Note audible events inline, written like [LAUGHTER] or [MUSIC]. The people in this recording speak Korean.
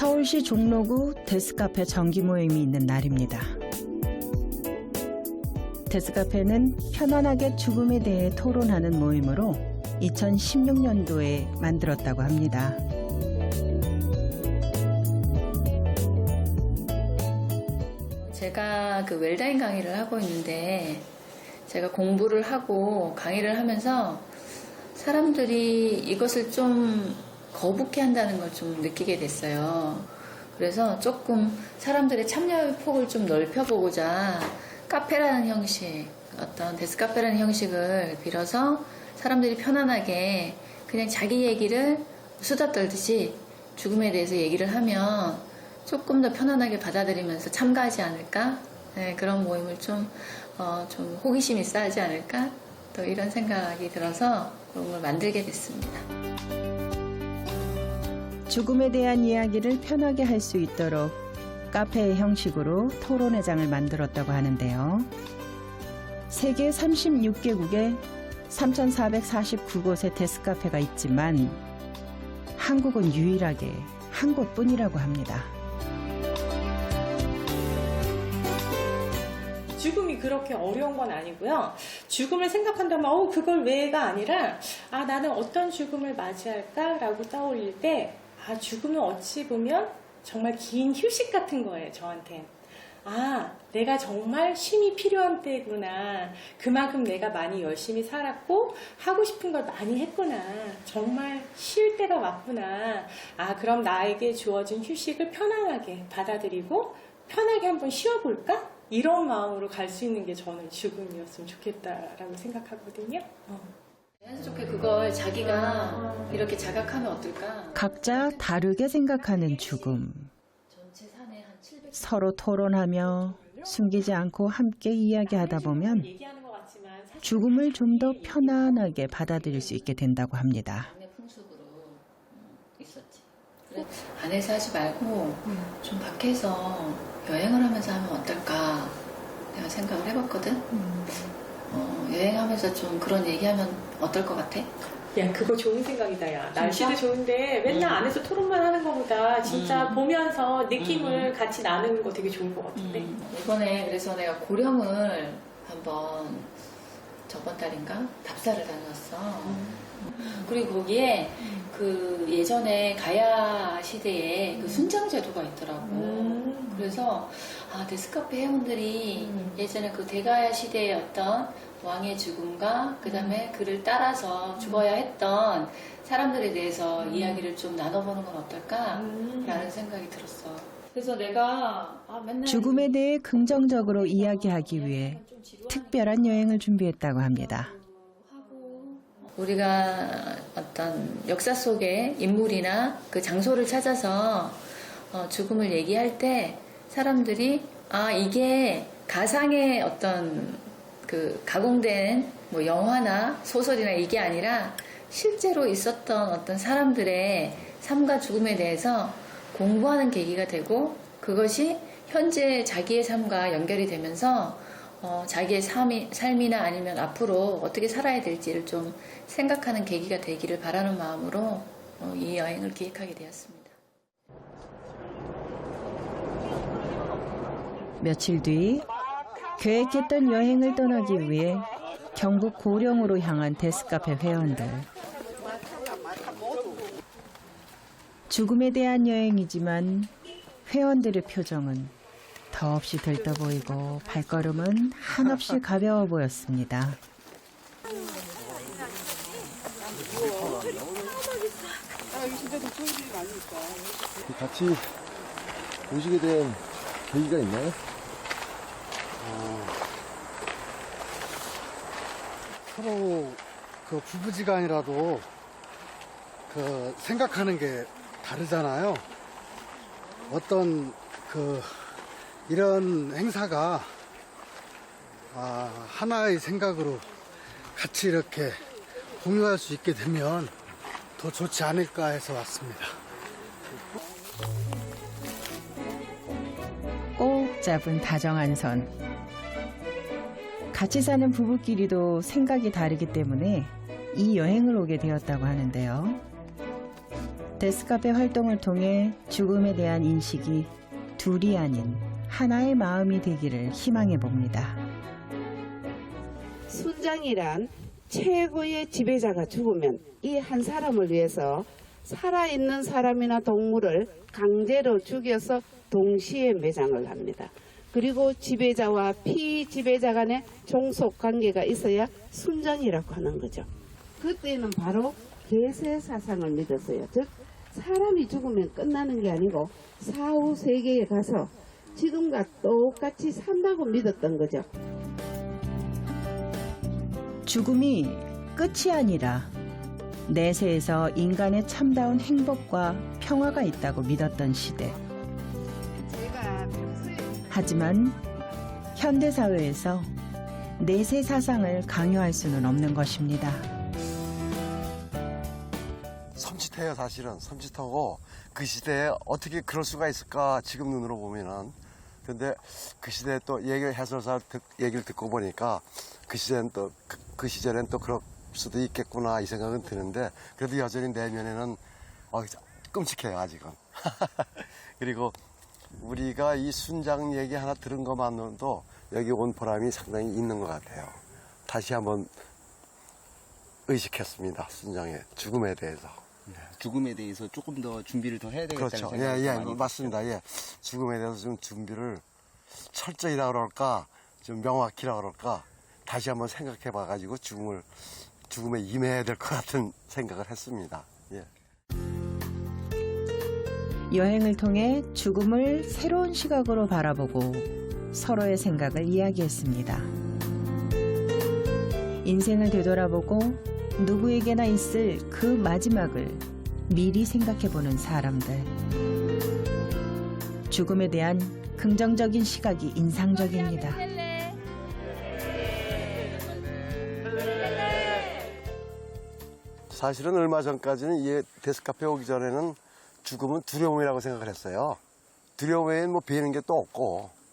서울시 종로구 데스카페 정기 모임이 있는 날입니다. 데스카페는 편안하게 죽음에 대해 토론하는 모임으로 2016년도에 만들었다고 합니다. 제가 그 웰다인 강의를 하고 있는데 제가 공부를 하고 강의를 하면서 사람들이 이것을 좀 거북해 한다는 걸 좀 느끼게 됐어요. 그래서 조금 사람들의 참여의 폭을 좀 넓혀보고자 카페라는 형식, 어떤 데스카페라는 형식을 빌어서 사람들이 편안하게 그냥 자기 얘기를 수다 떨듯이 죽음에 대해서 얘기를 하면 조금 더 편안하게 받아들이면서 참가하지 않을까? 네, 그런 모임을 좀, 어, 좀 호기심이 쌓이지 않을까? 또 이런 생각이 들어서 그런 걸 만들게 됐습니다. 죽음에 대한 이야기를 편하게 할 수 있도록 카페의 형식으로 토론회장을 만들었다고 하는데요. 세계 36개국에 3,449곳의 데스카페가 있지만 한국은 유일하게 한 곳뿐이라고 합니다. 죽음이 그렇게 어려운 건 아니고요. 죽음을 생각한다면, 어, 그걸 왜가 아니라, 아, 나는 어떤 죽음을 맞이할까라고 떠올릴 때, 아, 죽음은 어찌 보면 정말 긴 휴식 같은 거예요, 저한테. 아, 내가 정말 쉼이 필요한 때구나. 그만큼 내가 많이 열심히 살았고, 하고 싶은 걸 많이 했구나. 정말 쉴 때가 왔구나. 아, 그럼 나에게 주어진 휴식을 편안하게 받아들이고, 편하게 한번 쉬어볼까? 이런 마음으로 갈 수 있는 게 저는 죽음이었으면 좋겠다라고 생각하거든요. 어. 자연스럽게 그걸 자기가 이렇게 자각하면 어떨까? 각자 다르게 생각하는 죽음. 전체 산에 한 700. 서로 토론하며 숨기지 않고 함께 이야기하다 보면 얘기하는 것 같지만 사실 죽음을 좀 더 편안하게 받아들일 수 있게 된다고 합니다. 풍습으로 음, 있었지. 그래, 안에서 하지 말고 좀 밖에서 여행을 하면서 하면 어떨까 내가 생각을 해봤거든. 어, 여행하면서 좀 그런 얘기하면 어떨 것 같아? 야 그거 좋은 생각이다 야 날씨도 좋은데 맨날 음. 안에서 토론만 하는 것보다 진짜 음. 보면서 느낌을 음. 같이 나누는 거 되게 좋을 것 같은데 음, 이번에 그래서 내가 고령을 한번 저번 달인가 답사를 다녔어. 그리고 거기에 그 예전에 가야 시대에 그 순장 제도가 있더라고. 음. 그래서 아 데스카페 회원들이 음. 예전에 그 대가야 시대의 어떤 왕의 죽음과 그 다음에 그를 따라서 죽어야 했던 사람들에 대해서 이야기를 좀 나눠보는 건 어떨까? 음. 라는 생각이 들었어. 그래서 내가 아, 맨날 죽음에 대해 긍정적으로 이야기하기 위해 특별한 여행을 준비했다고 합니다. 우리가 어떤 역사 속의 인물이나 그 장소를 찾아서 어, 죽음을 얘기할 때 사람들이 아 이게 가상의 어떤 그 가공된 뭐 영화나 소설이나 이게 아니라 실제로 있었던 어떤 사람들의 삶과 죽음에 대해서 공부하는 계기가 되고 그것이 현재 자기의 삶과 연결이 되면서 어, 자기의 삶이, 삶이나 아니면 앞으로 어떻게 살아야 될지를 좀 생각하는 계기가 되기를 바라는 마음으로 어, 이 여행을 기획하게 되었습니다. 며칠 뒤 계획했던 여행을 떠나기 위해 경북 고령으로 향한 데스카페 회원들. 죽음에 대한 여행이지만 회원들의 표정은 더없이 들떠 보이고 발걸음은 한없이 가벼워 보였습니다. 같이 오시게 된 계기가 있나요? 서로 그 부부지간이라도 그 생각하는 게 다르잖아요. 어떤 그 이런 행사가 아, 하나의 생각으로 같이 이렇게 공유할 수 있게 되면 더 좋지 않을까 해서 왔습니다. 꼭 잡은 다정한 선. 같이 사는 부부끼리도 생각이 다르기 때문에 이 여행을 오게 되었다고 하는데요. 데스카페 활동을 통해 죽음에 대한 인식이 둘이 아닌 하나의 마음이 되기를 희망해 봅니다. 순장이란 최고의 지배자가 죽으면 이 한 사람을 위해서 살아있는 사람이나 동물을 강제로 죽여서 동시에 매장을 합니다. 그리고 지배자와 피지배자 간의 종속 관계가 있어야 순장이라고 하는 거죠. 그때는 바로 계세 사상을 믿었어요. 즉 사람이 죽으면 끝나는 게 아니고 사후 세계에 가서 지금과 똑같이 산다고 믿었던 거죠. 죽음이 끝이 아니라 내세에서 인간의 참다운 행복과 평화가 있다고 믿었던 시대. 하지만 현대 사회에서 내세 사상을 강요할 수는 없는 것입니다. 섬찟해요 사실은. 섬찟하고 그 시대에 어떻게 그럴 수가 있을까 지금 눈으로 보면은. 근데 그 시대에 또 얘기 해설사 듣- 얘기를 듣고 보니까 그 시대는 또그 시절엔 또 그럴 수도 있겠구나 이 생각은 드는데 그래도 여전히 내면에는 어, 끔찍해요 아직은. [LAUGHS] 그리고 우리가 이 순장 얘기 하나 들은 것만으로도 여기 온 보람이 상당히 있는 것 같아요 다시 한번 의식했습니다 순장의 죽음에 대해서 죽음에 대해서 조금 더 준비를 더 해야 되겠다는 그렇죠. 생각이 예, 예, 많이 맞습니다. 예. 죽음에 대해서 좀 준비를 철저히라 그럴까, 좀 명확히라 그럴까, 다시 한번 생각해 봐가지고 죽음을, 죽음에 임해야 될 것 같은 생각을 했습니다. 예. 여행을 통해 죽음을 새로운 시각으로 바라보고 서로의 생각을 이야기했습니다. 인생을 되돌아보고 누구에게나 있을 그 마지막을 미리 생각해보는 사람들. 죽음에 대한 긍정적인 시각이 인상적입니다. 사실은 얼마 전까지는 이 데스카페 오기 전에는 죽음은 두려움이라고 생각을 했어요. 두려움 외엔 뭐 배는 게 또 없고,